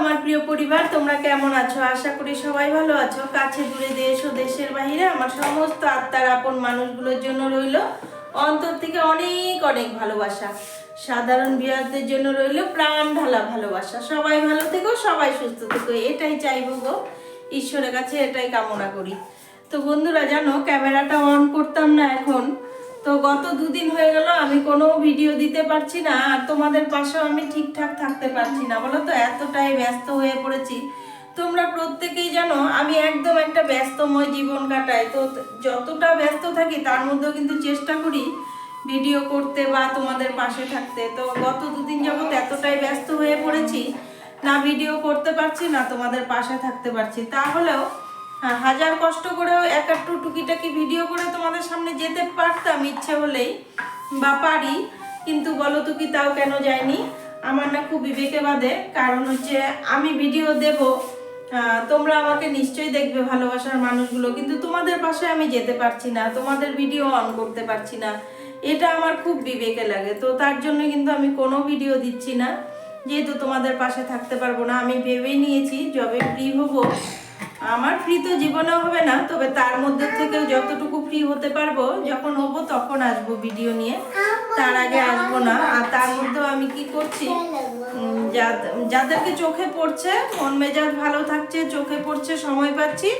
আমার প্রিয় পরিবার, তোমরা কেমন আছো? আশা করি সবাই ভালো আছো। কাছে দূরে দেশ ও দেশের বাইরে আমার সমস্ত আত্মার আপন মানুষগুলোর জন্য রইল অন্তর থেকে অনেক অনেক ভালোবাসা। সাধারণ বিয়ারদের জন্য রইল প্রাণ ঢালা ভালোবাসা। সবাই ভালো থেকো, সবাই সুস্থ থেকো, এটাই চাইব গো। ঈশ্বরের কাছে এটাই কামনা করি। তো বন্ধুরা, জানো, ক্যামেরাটা অন করতাম না দুদিন হয়ে গেল, আমি কোনো ভিডিও দিতে পারছি না, আর তোমাদের পাশেও আমি ঠিকঠাক থাকতে পারছি না। বলো তো, এতটাই ব্যস্ত হয়ে পড়েছি। তোমরা প্রত্যেকেই জানো, আমি একদম একটা ব্যস্তময় জীবন কাটাই। তো যতটা ব্যস্ত থাকি, তার মধ্যেও কিন্তু চেষ্টা করি ভিডিও করতে বা তোমাদের পাশে থাকতে। তো গত দুদিন যাবত এতটাই ব্যস্ত হয়ে পড়েছি, না ভিডিও করতে পারছি, না তোমাদের পাশে থাকতে পারছি। তাহলেও হাজার কষ্ট করেও এক একটু টুকিটাকি ভিডিও করে তোমাদের সামনে যেতে পারতাম, ইচ্ছে হলেই, বা পারি, কিন্তু বলো তো কি তাও কেন যায়নি আমার না খুব বিবেকে বাদে কারণ হচ্ছে আমি ভিডিও দেব তোমরা আমাকে নিশ্চয়ই দেখবে ভালোবাসার মানুষগুলো, কিন্তু তোমাদের পাশে আমি যেতে পারছি না, তোমাদের ভিডিও অন করতে পারছি না। এটা আমার খুব বিবেকে লাগে, তো তার জন্য কিন্তু আমি কোনো ভিডিও দিচ্ছি না, যেহেতু তোমাদের পাশে থাকতে পারব না, আমি ভেবেই নিয়েছি, যবে ফ্রি হব আমার ফ্রি তো জীবনেও হবে না, তবে তার মধ্যে থেকেও যতটুকু ফ্রি হতে পারব, যখন হব তখন আসব ভিডিও নিয়ে। তার আগে আসব না। আর তার মধ্যেও আমি কি করছি? যাদেরকে চোখে পড়ছে, মন মেজাজ ভালো থাকছে, চোখে পড়ছে, সময় পাচ্ছি,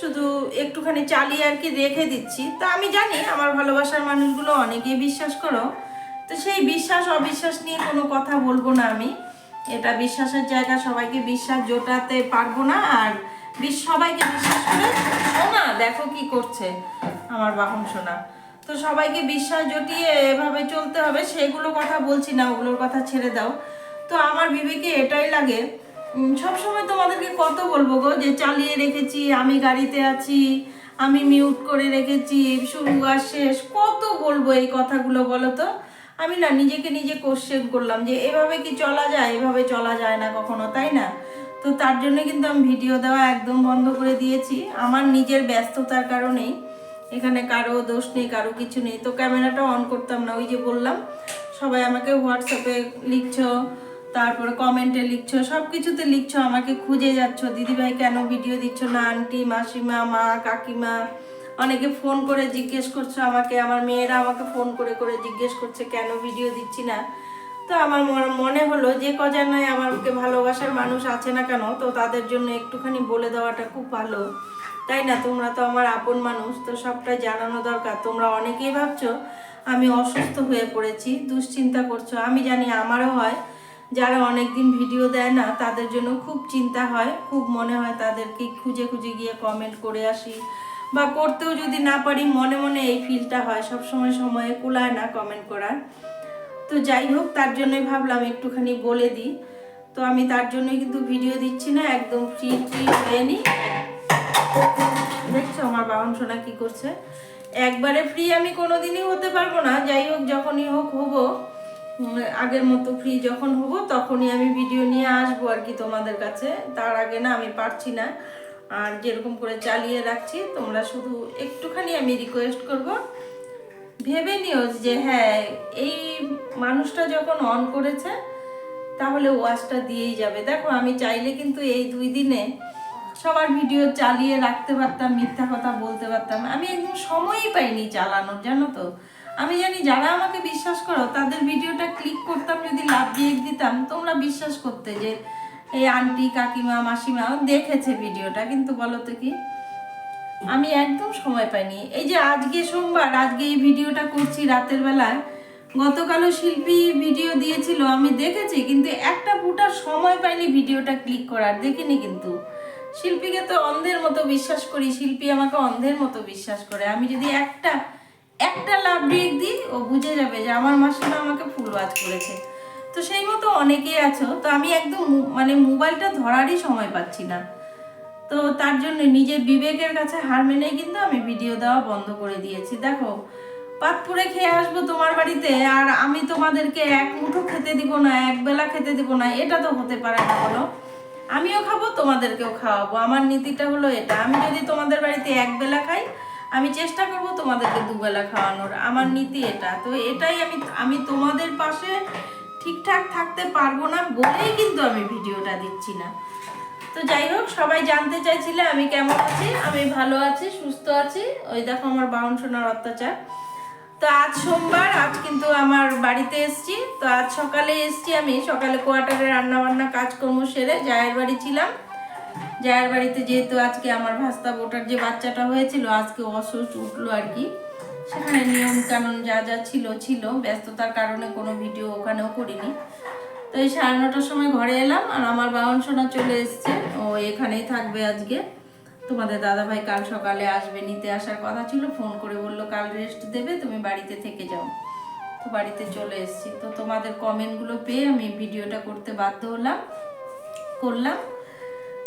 শুধু একটুখানি চালিয়ে আর কি রেখে দিচ্ছি। তা আমি জানি আমার ভালোবাসার মানুষগুলো অনেকেই বিশ্বাস করো। তো সেই বিশ্বাস, অবিশ্বাস নিয়ে কোনো কথা বলব না আমি। এটা বিশ্বাসের জায়গা, সবাইকে বিশ্বাস জোটাতে পারব না। আর বিশ সবাইকে বিশ্বাস করে। সোনা দেখো কি করছে আমার বাহন সোনা। তো সবাইকে বিশ্বাস জটিয়ে এভাবে চলতে হবে, সেগুলো কথা বলছি না, ওগুলোর কথা ছেড়ে দাও। তো আমার বিবেকে এটাই লাগে। সবসময় তোমাদেরকে কত বলব গো, যে চালিয়ে রেখেছি, আমি গাড়িতে আছি, আমি মিউট করে রেখেছি আর শেষ। কত বলব এই কথাগুলো বলো তো? আমি না নিজেকে নিজে কোশ্চেন করলাম যে এভাবে কি চলা যায়? এভাবে চলা যায় না কখনো, তাই না? তো তার জন্য কিন্তু আমি ভিডিও দেওয়া একদম বন্ধ করে দিয়েছি। আমার নিজের ব্যস্ততার কারণেই এখানে কারও দোষ নেই, কারও কিছু নেই। তো ক্যামেরাটা অন করতাম না, ওই যে বললাম, সবাই আমাকে হোয়াটসঅ্যাপে লিখছ, তারপরে কমেন্টে লিখছো সব কিছুতে লিখছো, আমাকে খুঁজে যাচ্ছ, দিদিভাই, কেন ভিডিও দিচ্ছ না? আন্টি, মাসিমা, মা, কাকিমা? অনেকে ফোন করে জিজ্ঞেস করছ আমাকে, আমার মেয়েরা আমাকে ফোন করে করে জিজ্ঞেস করছে, কেন ভিডিও দিচ্ছি না? তো আমার মনে- হলো যে কজনায় আমাকে ভালোবাসার মানুষ আছে না কেন, তো তাদের জন্য একটুখানি বলে দেওয়াটা খুব ভালো। তাই না? তোমরা তো আমার আপন মানুষ, তো সবটাই জানানো দরকার। তোমরা অনেকেই ভাবছ আমি অসুস্থ হয়ে পড়েছি, দুশ্চিন্তা করছ। আমি জানি আমারও হয়, যারা অনেক দিন ভিডিও দেয় না, তাদের জন্য খুব চিন্তা হয়, খুব মনে হয় তাদেরকে খুঁজে খুঁজে গিয়ে কমেন্ট করে আসি। বা করতেও যদি না পারি, মনে মনে এই ফিলটা হয়। সব সময় সময়ে কুলায় না কমেন্ট করার। তো যাই হোক, তার জন্যই ভাবলাম একটুখানি বলে দিই। তো আমি তার জন্য কিন্তু ভিডিও দিচ্ছি না, একদম ফ্রি ফ্রি হয়ে নি। দেখছ আমার বাবান সোনা কী করছে? একবারে ফ্রি আমি কোনোদিনই হতে পারব না, যাই হোক, যখনই হোক হব। আগের মতো ফ্রি যখন হব, তখনই আমি ভিডিও নিয়ে আসব আর কি তোমাদের কাছে। তার আগে না আমি পারছি না, আর যেরকম করে চালিয়ে রাখছি, তোমরা শুধু একটুখানি আমি রিকোয়েস্ট করব। ভেবে নিও যে হ্যাঁ এই মানুষটা যখন অন করেছে, তাহলে ওয়াশটা দিয়েই যাবে। দেখো, আমি চাইলে কিন্তু এই দুই দিনে সবার ভিডিও চালিয়ে রাখতে পারতাম, মিথ্যা কথা বলতে পারতাম। আমি একদম সময়ই পাইনি চালানোর, জানো তো। আমি জানি যারা আমাকে বিশ্বাস করো, তাদের ভিডিওটা ক্লিক করতাম, যদি লাভ দিয়ে দিতাম, তোমরা বিশ্বাস করতে যে, এই আন্টি কাকিমা, মাসিমা দেখেছে ভিডিওটা কিন্তু বলো তো কি? আমি একদম সময় পাইনি। এই যে আজকে সোমবার, আজকে এই ভিডিওটা করছি রাতের বেলায়। গতকালও শিল্পী ভিডিও দিয়েছিল, আমি দেখেছি, কিন্তু একটা ফুটার সময় পাইনি ভিডিওটা ক্লিক করার, দেখিনি কিন্তু। শিল্পীকে তো অন্ধের মতো বিশ্বাস করি, শিল্পী আমাকে অন্ধের মতো বিশ্বাস করে। আমি যদি একটা একটা লাভ ব্রেক দিই, ও বুঝে যাবে যে আমার মাসিমা আমাকে ফুল ওয়াজ করেছে। তো সেই মতো অনেকেই আছো, তো আমি একদম মানে মোবাইলটা ধরারই সময় পাচ্ছি না। তো তার জন্য নিজের বিবেকের কাছে হার মেনেই কিন্তু আমি ভিডিও দেওয়া বন্ধ করে দিয়েছি। দেখো, পাত পুরে খেয়ে আসব তোমার বাড়িতে, আর আমি তোমাদেরকে এক মুঠো খেতে দিব না, এক বেলা খেতে দিব না, এটা তো হতে পারে না বলো। আমিও খাব, তোমাদেরকেও খাওয়াবো। আমার নীতিটা হলো এটা, আমি যদি তোমাদের বাড়িতে এক বেলা খাই, আমি চেষ্টা করব তোমাদেরকে দুবেলা খাওয়ানোর। আমার নীতি এটা, তো এটাই আমি আমি তোমাদের পাশে ঠিকঠাক থাকতে পারব না বলেই কিন্তু আমি ভিডিওটা দিচ্ছি না। তো যাই হোক, সবাই জানতে চাইছিলে আমি কেমন আছি, আমি ভালো আছি, সুস্থ আছি। ওই দেখো আমার বাউন সোনার অত্যাচার। তো আজ সোমবার, আজ কিন্তু আমার বাড়িতে এসছি। তো আজ সকালে এসছি আমি, সকালে কোয়ার্টারে রান্না বান্না কাজকর্ম সেরে জায়ের বাড়ি ছিলাম। জায়ের বাড়িতে যেহেতু আজকে আমার ভাস্তা বোটার যে বাচ্চাটা হয়েছিল, আজকে অসুস্থ উঠল আর কি। সেখানে নিয়ম কানুন যা যা ছিল ছিল। ব্যস্ততার কারণে কোনো ভিডিও ওখানেও করিনি। তো এই সাড়ে নটার সময় ঘরে এলাম আর আমার বাহন সোনা চলে এসছে। ও এখানেই থাকবে আজকে। তোমাদের দাদাভাই কাল সকালে আসবে, নিতে আসার কথা ছিল। ফোন করে বলল, কাল রেস্ট দেবে, তুমি বাড়িতে থেকে যাও। তো বাড়িতে চলে এসেছি। তো তোমাদের কমেন্টগুলো পেয়ে আমি ভিডিওটা করতে বাধ্য হলাম, করলাম।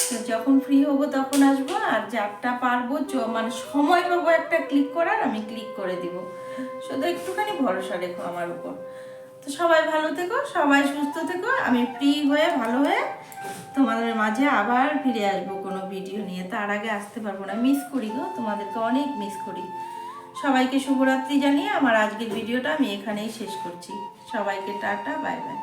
তো যখন ফ্রি হব তখন আসব। আর যারটা পারব মানে সময় পাবো একটা ক্লিক করার, আমি ক্লিক করে দিব। শুধু একটুখানি ভরসা রেখো আমার উপর। তো সবাই ভালো থেকো, সবাই সুস্থ থেকো। আমি ফ্রি হয়ে, ভালো হয়ে তোমাদের মাঝে আবার ফিরে আসব কোনো ভিডিও নিয়ে। তার আগে আসতে পারব না মিস করি গো, তোমাদেরকে অনেক মিস করি। সবাইকে শুভরাত্রি জানিয়ে আমার আজকের ভিডিওটা আমি এখানেই শেষ করছি। সবাইকে টাটা বাই বাই